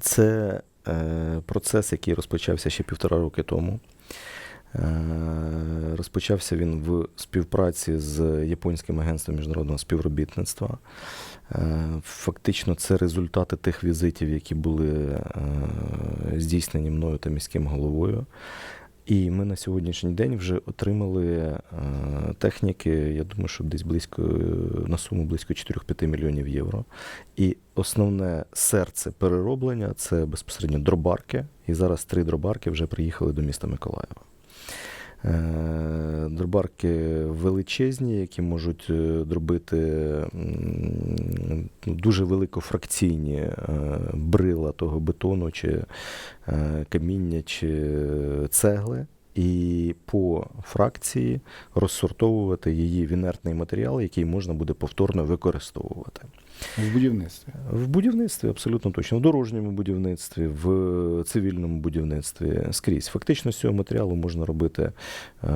Це е, процес, який розпочався ще півтора роки тому. Е, Розпочався він в співпраці з Японським агентством міжнародного співробітництва. Е, Фактично, це результати тих візитів, які були здійснені мною та міським головою. І ми на сьогоднішній день вже отримали техніки, я думаю, що десь близько на суму близько 4-5 мільйонів євро. І основне серце перероблення це безпосередньо дробарки. І зараз три дробарки вже приїхали до міста Миколаєва. Е, Дробарки величезні, які можуть е, дробити дуже великофракційні е, брила того бетону, чи каміння, чи цегли. І по фракції розсортовувати її в інертний матеріал, який можна буде повторно використовувати. В будівництві. В будівництві абсолютно точно, в дорожньому будівництві, в цивільному будівництві скрізь. Фактично з цього матеріалу можна робити е,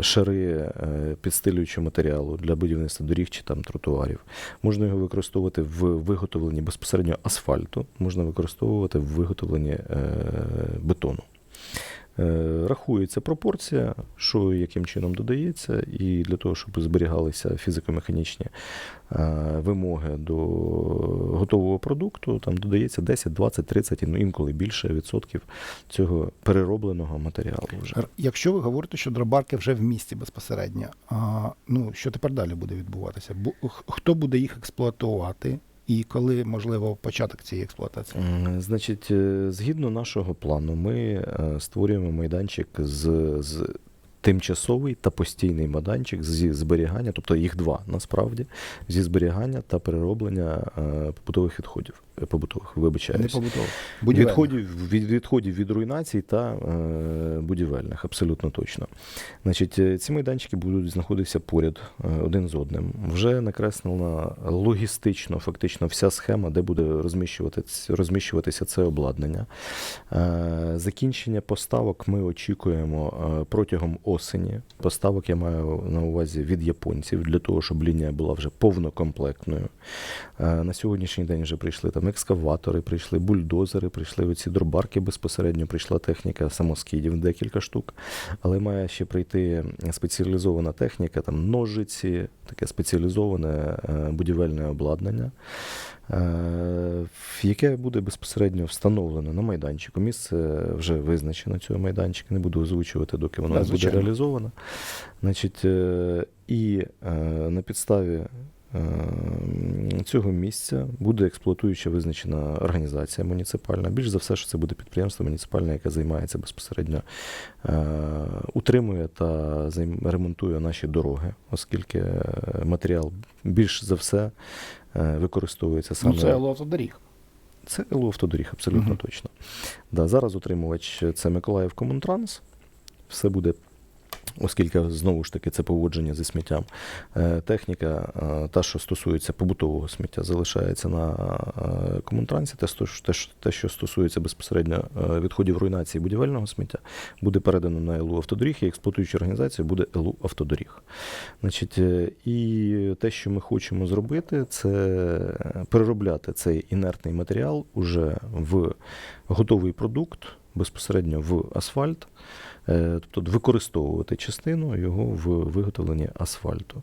шари е, підстилюючого матеріалу для будівництва доріг чи там тротуарів. Можна його використовувати в виготовленні безпосередньо асфальту, можна використовувати в виготовленні е, бетону. Е, Рахується пропорція, що яким чином додається, і для того, щоб зберігалися фізико-механічні е, вимоги до готового продукту, там додається 10, 20, 30, ну інколи більше відсотків цього переробленого матеріалу. Вже. Якщо ви говорите, що дробарки вже в місті безпосередньо, а, ну що тепер далі буде відбуватися? Бу- Хто буде їх експлуатувати? І коли можливо початок цієї експлуатації? Значить, е, згідно нашого плану, ми е, створюємо майданчик з, з тимчасовий та постійний майданчик зі зберігання, тобто їх два насправді, зі зберігання та перероблення е, побутових відходів. Побутових, Не вибачаюсь. побутово. Будівельних. Відходів від відходів від руйнацій та е, будівельних, абсолютно точно. Значить, е, ці майданчики будуть знаходитися поряд е, один з одним. Вже накреслена логістично, фактично, вся схема, де буде розміщуватись, розміщуватися це обладнання. Е, закінчення поставок ми очікуємо е, протягом осені. Поставок я маю на увазі від японців для того, щоб лінія була вже повнокомплектною. Е, На сьогоднішній день вже прийшли там екскаватори, прийшли бульдозери, прийшли оці дробарки безпосередньо, прийшла техніка самоскидів, декілька штук. Але має ще прийти спеціалізована техніка, там ножиці, таке спеціалізоване е, будівельне обладнання, е, яке буде безпосередньо встановлено на майданчику. Місце вже визначено цього майданчика, не буду озвучувати, доки воно не буде реалізовано. Значить, е, і на підставі цього місця буде експлуатуюча визначена організація муніципальна. Більш за все, що це буде підприємство муніципальне, яке займається безпосередньо, е, утримує та ремонтує наші дороги, оскільки е, матеріал більш за все е, використовується саме. Ну, це автодоріг. Це ЛУ автодоріг, абсолютно Мгм. точно. Да, зараз утримувач це Миколаїв Комунтранс. Все буде, оскільки знову ж таки це поводження зі сміттям. Е, Техніка, е, та, що стосується побутового сміття, залишається на е, комунтрансі. Те, що- стосується безпосередньо відходів руйнації будівельного сміття, буде передано на ЛУ Автодоріг, і експлуатуюча організація буде ЛУ Автодоріг. Значить, і те, що ми хочемо зробити, це переробляти цей інертний матеріал уже в готовий продукт, безпосередньо в асфальт, е, тобто використовувати частину його в виготовленні асфальту.